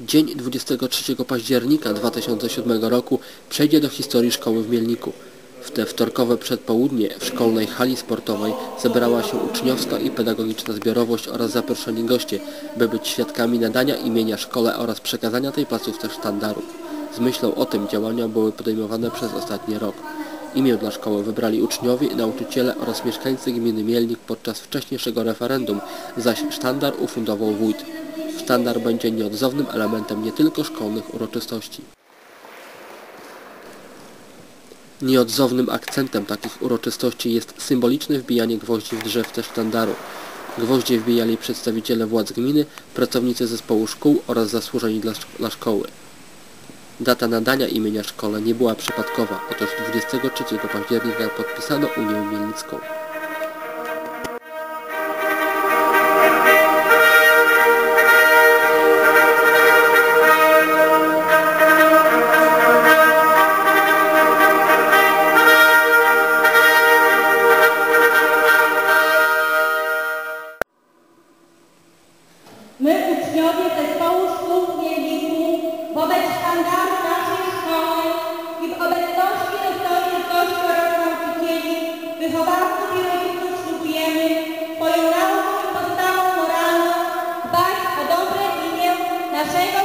Dzień 23 października 2007 roku przejdzie do historii szkoły w Mielniku. W te wtorkowe przedpołudnie w szkolnej hali sportowej zebrała się uczniowska i pedagogiczna zbiorowość oraz zaproszeni goście, by być świadkami nadania imienia szkole oraz przekazania tej placówce sztandaru. Z myślą o tym działania były podejmowane przez ostatni rok. Imię dla szkoły wybrali uczniowie, nauczyciele oraz mieszkańcy gminy Mielnik podczas wcześniejszego referendum, zaś sztandar ufundował wójt. Sztandar będzie nieodzownym elementem nie tylko szkolnych uroczystości. Nieodzownym akcentem takich uroczystości jest symboliczne wbijanie gwoździ w drzewce sztandaru. Gwoździe wbijali przedstawiciele władz gminy, pracownicy zespołu szkół oraz zasłużeni dla, szk- dla szkoły. Data nadania imienia szkole nie była przypadkowa, otóż 23 października podpisano Unię Mielnicką. My, uczniowie zespołu szkół w Wielniku, wobec sztandaru naszej szkoły i w obecności dostojnych gości oraz nauczycieli, wychowawców i rodziców ślubujemy swoją nauką i postawą moralną dbać o dobre imię naszego